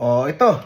Oh, ito.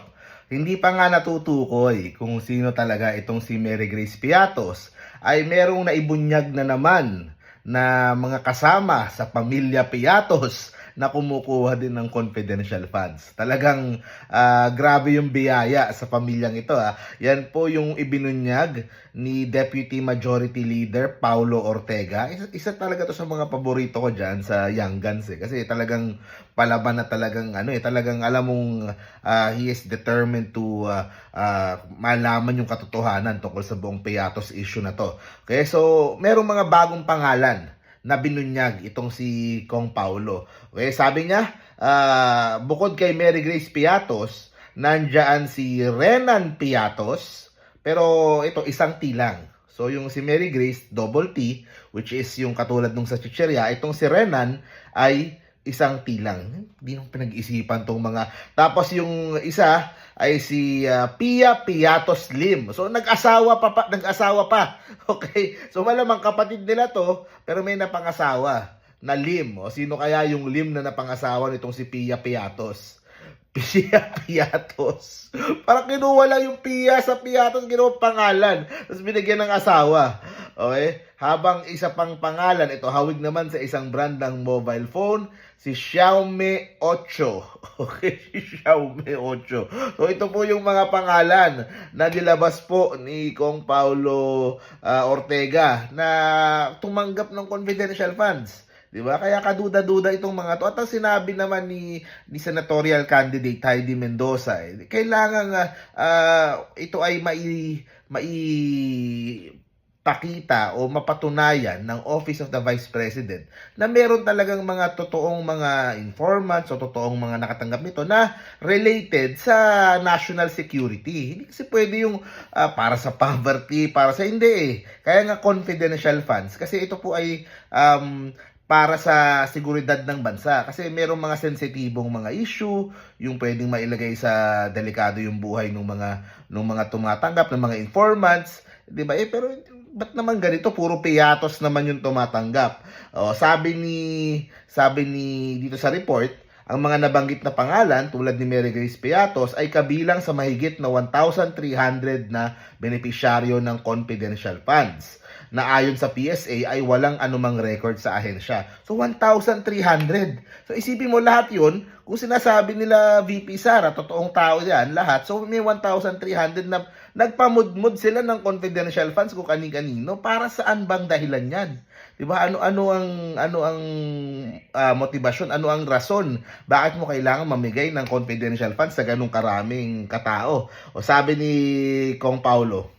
Hindi pa nga natutukoy kung sino talaga itong si Mary Grace Piatos ay merong naibunyag na naman na mga kasama sa pamilya Piatos na kumukuha din ng confidential funds. Talagang ah, grabe yung biyaya sa pamilyang ito. Ah. Yan po yung ibinunyag ni Deputy Majority Leader Paulo Ortega. Isa, isa talaga to sa mga paborito ko dyan sa Young Guns eh. Kasi talagang palaban na talagang ano eh. Talagang alam mong ah, he is determined to ah, ah, malaman yung katotohanan tungkol sa buong Piatos issue na to. Okay, so merong mga bagong pangalan na binunyag itong si Kong Paulo. Okay, sabi niya, ah, bukod kay Mary Grace Piatos, nandyan si Renan Piatos, pero ito isang T lang. So yung si Mary Grace, double T, which is yung katulad nung sa chicherya, itong si Renan ay isang T lang. Hindi nung pinag-isipan tong mga... Tapos yung isa ay si ah, Pia Piatos Lim. So nag-asawa pa, pa nag-asawa pa. Okay? So malamang kapatid nila to, pero may napangasawa na Lim. O sino kaya yung Lim na napangasawa nitong si Pia Piatos? Pia Piatos. Parang kinuha lang yung Pia sa Piatos, ginawa pangalan. Tapos binigyan ng asawa. Okay? Habang isa pang pangalan, ito hawig naman sa isang brand ng mobile phone, si Xiaomi 8. Okay, Xiaomi 8. So ito po yung mga pangalan na nilabas po ni Kong Paulo ah, Ortega na tumanggap ng confidential funds. 'Di ba? Kaya kaduda-duda itong mga to. At ang sinabi naman ni ni senatorial candidate Heidi Mendoza, eh, kailangan ah, ito ay mai mai pakita o mapatunayan ng Office of the Vice President na meron talagang mga totoong mga informants o totoong mga nakatanggap nito na related sa national security. Hindi kasi pwede yung ah, para sa poverty, para sa hindi eh. Kaya nga confidential funds kasi ito po ay um, para sa seguridad ng bansa. Kasi merong mga sensitibong mga issue, yung pwedeng mailagay sa delikado yung buhay ng mga ng mga tumatanggap, ng mga informants, 'di ba? Eh pero ba't naman ganito puro piyatos naman yung tumatanggap. O, sabi ni sabi ni dito sa report, ang mga nabanggit na pangalan tulad ni Mary Grace Piatos ay kabilang sa mahigit na 1,300 na benepisyaryo ng confidential funds na ayon sa PSA ay walang anumang record sa ahensya. So 1,300. So isipin mo lahat 'yun, kung sinasabi nila VP Sara, totoong tao 'yan, lahat. So may 1,300 na nagpamudmud sila ng confidential funds kung kani-kanino para saan bang dahilan 'yan? 'Di ba? Ano ano ang ano ang ah, motibasyon, ano ang rason bakit mo kailangan mamigay ng confidential funds sa ganung karaming katao? O sabi ni Kong Paulo,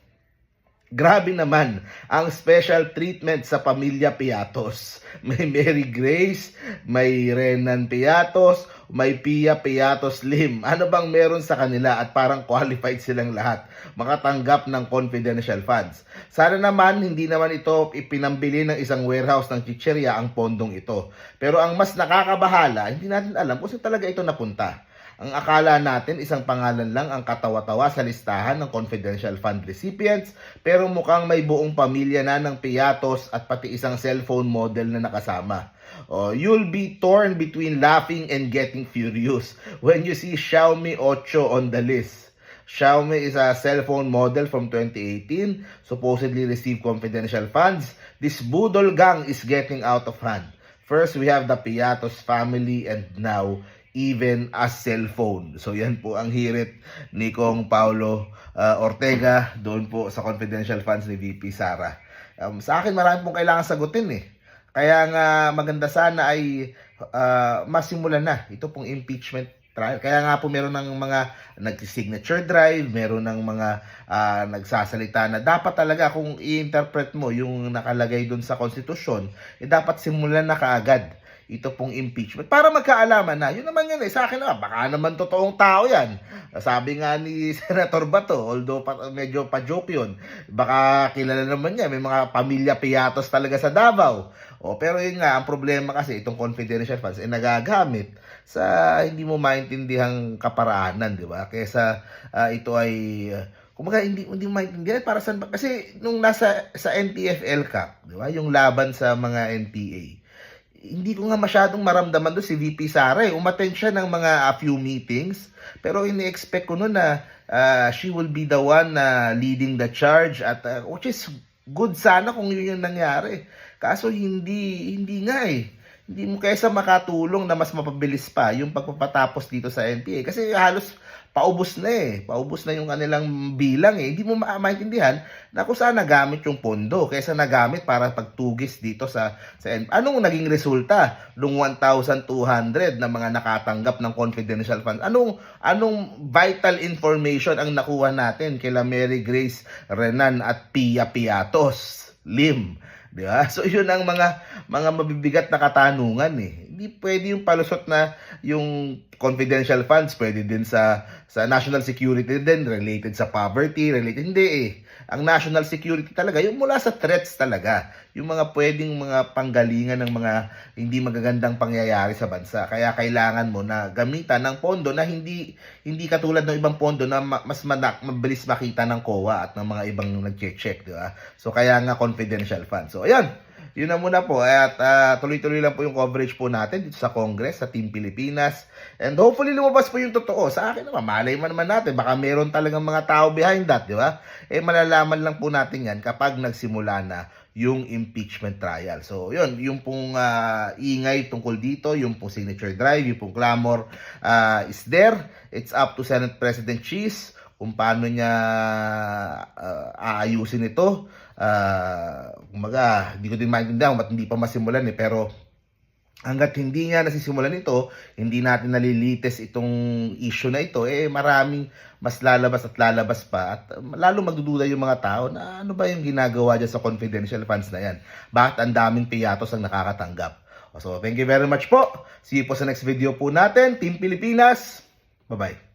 Grabe naman ang special treatment sa pamilya Piatos. May Mary Grace, may Renan Piatos, may Pia Piatos Lim. Ano bang meron sa kanila at parang qualified silang lahat makatanggap ng confidential funds. Sana naman hindi naman ito ipinambili ng isang warehouse ng chicherya ang pondong ito. Pero ang mas nakakabahala, hindi natin alam kung saan talaga ito napunta. Ang akala natin isang pangalan lang ang katawa-tawa sa listahan ng confidential fund recipients pero mukhang may buong pamilya na ng piyatos at pati isang cellphone model na nakasama. Oh, you'll be torn between laughing and getting furious when you see Xiaomi 8 on the list. Xiaomi is a cellphone model from 2018, supposedly received confidential funds. This Budol gang is getting out of hand. First, we have the Piatos family and now even a cellphone. So yan po ang hirit ni Kong Paulo uh, Ortega doon po sa confidential funds ni VP Sara. Um, sa akin marami pong kailangan sagutin eh. Kaya nga maganda sana ay uh, masimulan na ito pong impeachment trial. Kaya nga po meron ng mga nag-signature drive, meron ng mga ah, nagsasalita na dapat talaga kung i-interpret mo yung nakalagay doon sa konstitusyon, eh dapat simulan na kaagad ito pong impeachment para magkaalaman na. Yun naman yun eh. Sa akin na, baka naman totoong tao yan. Sabi nga ni Senator Bato, although pa, medyo pa-joke yun, baka kilala naman niya, may mga pamilya piyatos talaga sa Davao. O, pero yun nga, ang problema kasi itong confidential funds ay nagagamit sa hindi mo maintindihan kaparaanan, di ba? Kesa ah, ito ay ah, Kumbaga hindi hindi maintindihan para saan ba? kasi nung nasa sa NTFL Cup, di ba? Yung laban sa mga NPA hindi ko nga masyadong maramdaman doon si VP Sara eh. Umattend siya ng mga a few meetings. Pero ini-expect ko noon na ah, she will be the one na leading the charge at ah, which is good sana kung yun yung nangyari. Kaso hindi hindi nga eh. Hindi mo kaysa makatulong na mas mapabilis pa yung pagpapatapos dito sa NPA kasi halos paubos na eh. Paubos na yung kanilang bilang eh. Hindi mo ma- maintindihan na kung saan nagamit yung pondo kaysa nagamit para pagtugis dito sa sa. Anong naging resulta nung 1,200 na mga nakatanggap ng confidential funds? Anong anong vital information ang nakuha natin kila Mary Grace Renan at Pia Piatos? Lim. Di ba? So yun ang mga mga mabibigat na katanungan eh. Hindi pwede yung palusot na yung confidential funds pwede din sa sa national security din related sa poverty, related hindi eh. Ang national security talaga yung mula sa threats talaga, yung mga pwedeng mga panggalingan ng mga hindi magagandang pangyayari sa bansa. Kaya kailangan mo na gamitan ng pondo na hindi hindi katulad ng ibang pondo na ma- mas manak, mabilis makita ng COA at ng mga ibang nag-check, di ba? So kaya nga confidential fund. So ayan, yun na muna po. At ah, tuloy-tuloy lang po yung coverage po natin dito sa Congress, sa Team Pilipinas. And hopefully lumabas po yung totoo. Sa akin naman, malay man naman natin. Baka meron talagang mga tao behind that, di ba? Eh malalaman lang po natin yan kapag nagsimula na yung impeachment trial. So, yun, yung pong ah, ingay tungkol dito, yung pong signature drive, yung pong clamor ah, is there. It's up to Senate President Cheese kung paano niya ah, aayusin ito. Ah, kumaga, hindi ko din maintindihan ba't hindi pa masimulan eh, pero hanggat hindi nga nasisimulan ito, hindi natin nalilites itong issue na ito, eh maraming mas lalabas at lalabas pa at lalo magdududa yung mga tao na ano ba yung ginagawa dyan sa confidential funds na yan. Bakit ang daming piyatos ang nakakatanggap? So, thank you very much po. See you po sa next video po natin. Team Pilipinas. Bye-bye.